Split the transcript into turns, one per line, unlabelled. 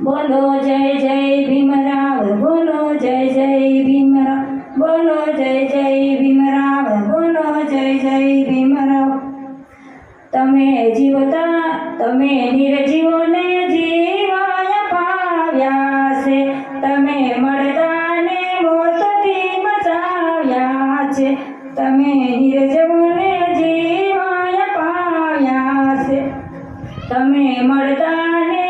બોલો જય જય ભીમરાવ બોલો જય જય ભીમરાવ બોલો જય જય ભીમરાવ બોલો જય જય ભીમરાવ તમે જીવતા તમે નિર્જીવોને જીવાય પાવ્યા છે તમે મળદાને મોતથી બચાવ્યા છે તમે નિર્જીવોને જીવાય પાવ્યા છે તમે મળદાને